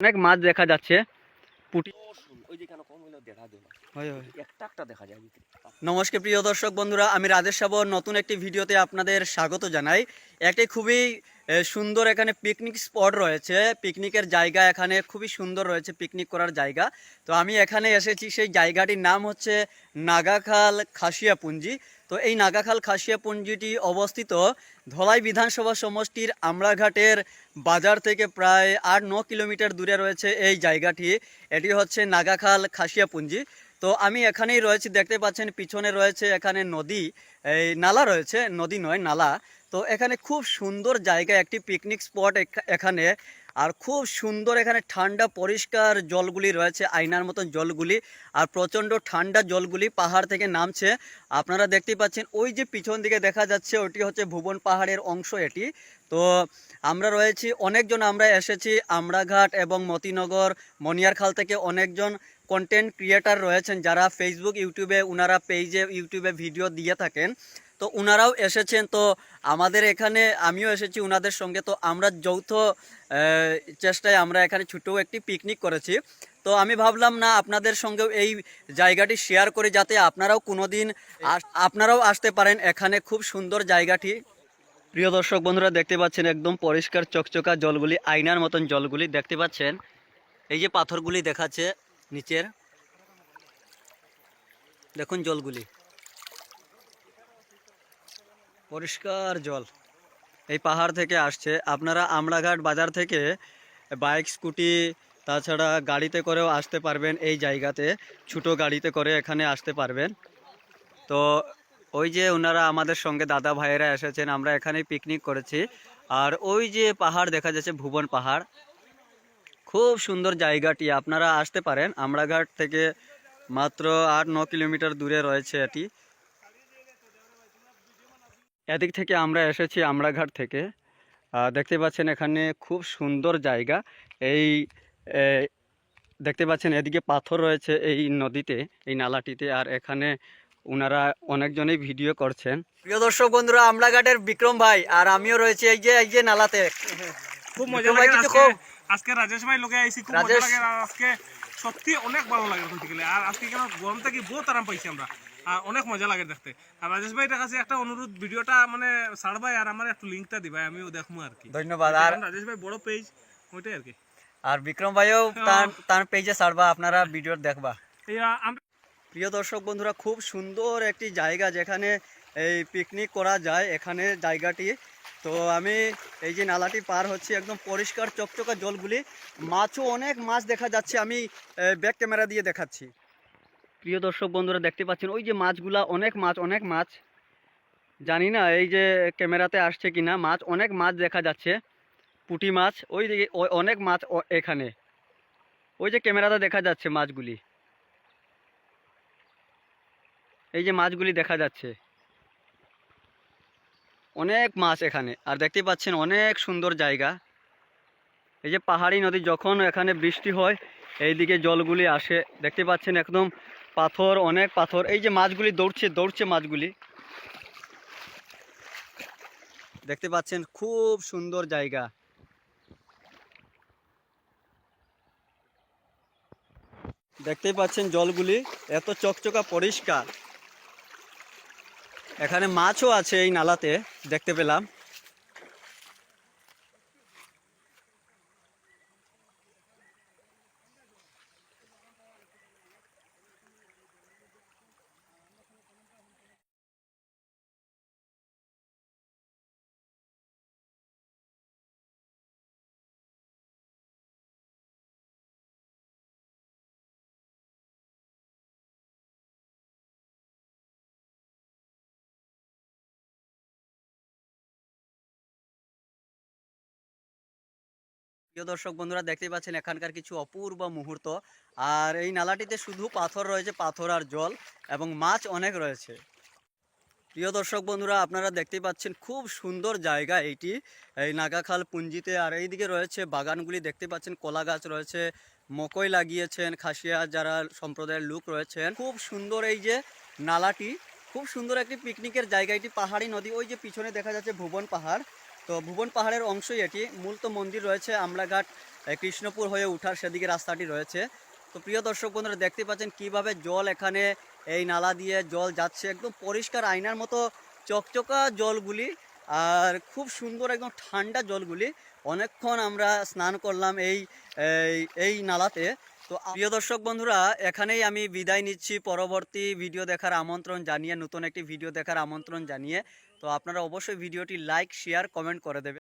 অনেক মাছ দেখা যাচ্ছে। পুঁটি। নমস্কার প্রিয় দর্শক বন্ধুরা আমি রাজেশ সাবর। নতুন একটি ভিডিওতে আপনাদের স্বাগত জানাই। একটি খুবই সুন্দর এখানে পিকনিক স্পট রয়েছে। পিকনিকের জায়গা এখানে খুবই সুন্দর রয়েছে পিকনিক করার জায়গা। তো আমি এখানে এসেছি, সেই জায়গাটির নাম হচ্ছে নাগাখাল খাসিয়াপুঞ্জি। তো এই নাগাখাল খাসিয়াপুঞ্জিটি অবস্থিত ধলাই বিধানসভা সমষ্টির আমরাঘাটের বাজার থেকে প্রায় আট ন কিলোমিটার দূরে রয়েছে এই জায়গাটি। এটি হচ্ছে নাগাখাল খাসিয়াপুঞ্জি। তো আমি এখানেই রয়েছি, দেখতে পাচ্ছেন পিছনে রয়েছে এখানে নদী। এই নালা রয়েছে, নদী নয়, নালা। তো এখানে খুব সুন্দর জায়গা একটি পিকনিক স্পট এখানে। আর খুব সুন্দর এখানে ঠান্ডা পরিষ্কার জলগুলি রয়েছে, আয়নার মতন জলগুলি। আর প্রচণ্ড ঠান্ডা জলগুলি পাহাড় থেকে নামছে। আপনারা দেখতে পাচ্ছেন, ওই যে পিছন দিকে দেখা যাচ্ছে, ওটি হচ্ছে ভুবন পাহাড়ের অংশ এটি। তো আমরা রয়েছি, অনেকজন আমরা এসেছি, আমরাঘাট এবং মতিনগর মনিয়ারখাল থেকে অনেকজন কন্টেন্ট ক্রিয়েটার রয়েছেন যারা ফেসবুক ইউটিউবে ওনারা পেজে ইউটিউবে ভিডিও দিয়ে থাকেন। তো উনারাও এসেছেন, তো আমাদের এখানে, আমিও এসেছি উনাদের সঙ্গে, তো আমরা যৌথ চেষ্টায় আমরা এখানে ছোটো একটি পিকনিক করেছি। তো আমি ভাবলাম, না, আপনাদের সঙ্গেও এই জায়গাটি শেয়ার করে যাতে আপনারাও কোনোদিন আস- আপনারাও আসতে পারেন এখানে খুব সুন্দর জায়গাটি। প্রিয় দর্শক বন্ধুরা, দেখতে পাচ্ছেন একদম পরিষ্কার চকচকা জলগুলি, আয়নার মতন জলগুলি দেখতে পাচ্ছেন। এই যে পাথরগুলি দেখাচ্ছে নিচের। দেখুন জলগুলি। পরিষ্কার জল। এই পাহাড় থেকে আসছে। আপনারা আমড়াঘাট বাজার থেকে বাইক, স্কুটি, তাছাড়া গাড়িতে করেও আসতে পারবেন এই জায়গাতে। ছোটো গাড়িতে করে এখানে আসতে পারবেন। তো ওই যে ওনারা আমাদের সঙ্গে দাদা ভাইয়েরা এসেছেন, আমরা এখানেই পিকনিক করেছি। আর ওই যে পাহাড় দেখা যাচ্ছে, ভুবন পাহাড়। খুব সুন্দর জায়গাটি, আপনারা আসতে পারেন। আমড়াঘাট থেকে মাত্র আট, ন কিলোমিটার দূরে রয়েছে এটি। এদিক থেকে আমরা এসেছি আমড়াঘাট থেকে। আহ, দেখতে পাচ্ছেন এখানে খুব সুন্দর জায়গা। এই দেখতে পাচ্ছেন এদিকে পাথর রয়েছে এই নদীতে এই নালাটিতে আর এখানে ওনারা অনেকজনই ভিডিও করছেন। প্রিয় দর্শক বন্ধুরা আমড়াঘাটের বিক্রম ভাই আর আমিও রয়েছি এই যে এই যে নালাতে। খুব মজা লাগে আজকে রাজেশ ভাই লোকে আইছি খুব মজা লাগে আজকে। সত্যি অনেক ভালো লাগে বলতে গেলে আর আজকে কেন গরম থেকে বহুত আরাম পাইছি আমরা। আর অনেক মজা লাগে দেখতে। আর রাজেশ ভাইটার কাছে একটা অনুরোধ ভিডিওটা মানে ছাড়বাই আর আমার একটু লিঙ্কটা দিবাই আমিও দেখব আর কি। ধন্যবাদ। আর রাজেশ ভাই বড় পেজ ওইটাই আর কি। আর বিক্রম ভাইও তার তার পেজে ছাড়বা আপনারা ভিডিও দেখবা। প্রিয় দর্শক বন্ধুরা খুব সুন্দর একটি জায়গা যেখানে এই পিকনিক করা যায়। এখানে জায়গাটি তো আমি এই যে নালাটি পার হচ্ছি একদম পরিষ্কার চকচকা জলগুলি। মাছও অনেক মাছ দেখা যাচ্ছে, আমি ব্যাক ক্যামেরা দিয়ে দেখাচ্ছি। প্রিয় দর্শক বন্ধুরা, দেখতে পাচ্ছেন, ওই যে মাছগুলা অনেক মাছ অনেক মাছ। জানি না এই যে ক্যামেরাতে আসছে কিনা, মাছ অনেক মাছ দেখা যাচ্ছে, পুঁটি মাছ, ওই দিকে অনেক মাছ এখানে। ওই যে ক্যামেরাতে দেখা যাচ্ছে মাছগুলি। এই যে মাছগুলি দেখা যাচ্ছে। অনেক মাছ এখানে। আর দেখতে পাচ্ছেন অনেক সুন্দর জায়গা। এই যে পাহাড়ি নদী, যখন এখানে বৃষ্টি হয়, এইদিকে জলগুলি আসে। দেখতে পাচ্ছেন একদম পাথর, অনেক পাথর। এই যে মাছগুলি দৌড়ছে দৌড়ছে মাছগুলি। দেখতে পাচ্ছেন খুব সুন্দর জায়গা। দেখতে পাচ্ছেন জলগুলি এত চকচকা পরিষ্কার। এখানে মাছও আছে এই নালাতে দেখতে পেলাম। প্রিয় দর্শক বন্ধুরা, দেখতেই পাচ্ছেন এখানকার কিছু অপূর্ব মুহূর্ত। আর এই নালাটিতে শুধু পাথর রয়েছে, পাথর আর জল এবং মাছ অনেক রয়েছে। প্রিয় দর্শক বন্ধুরা, আপনারা দেখতেই পাচ্ছেন খুব সুন্দর জায়গা এইটি। এই নাগাখাল পুঞ্জিতে আর এইদিকে রয়েছে বাগানগুলি, দেখতে পাচ্ছেন কলা গাছ রয়েছে, মকই লাগিয়েছেন খাসিয়া যারা সম্প্রদায়ের লোক রয়েছেন। খুব সুন্দর এই যে নালাটি, খুব সুন্দর একটি পিকনিকের জায়গা, এটি পাহাড়ি নদী, ওই যে পিছনে দেখা যাচ্ছে ভুবন পাহাড়। তো ভুবন পাহাড়ের অংশই এটি। মূল তো মন্দির রয়েছে, আমলাঘাট কৃষ্ণপুর হয়ে উঠার সেদিকে রাস্তাটি রয়েছে। তো প্রিয় দর্শক বন্ধুরা, দেখতে পাচ্ছেন কীভাবে জল এখানে এই নালা দিয়ে জল যাচ্ছে। একদম পরিষ্কার আয়নার মতো চকচকা জলগুলি আর খুব সুন্দর একদম ঠান্ডা জলগুলি। অনেকক্ষণ আমরা স্নান করলাম এই, এই- এই নালাতে। তো প্রিয় দর্শক বন্ধুরা, এখানেই আমি বিদায় নিচ্ছি। পরবর্তী ভিডিও দেখার আমন্ত্রণ জানিয়ে, নতুন একটি ভিডিও দেখার আমন্ত্রণ জানিয়ে। তো আপনারা অবশ্যই ভিডিওটি লাইক শেয়ার কমেন্ট করে দেবেন।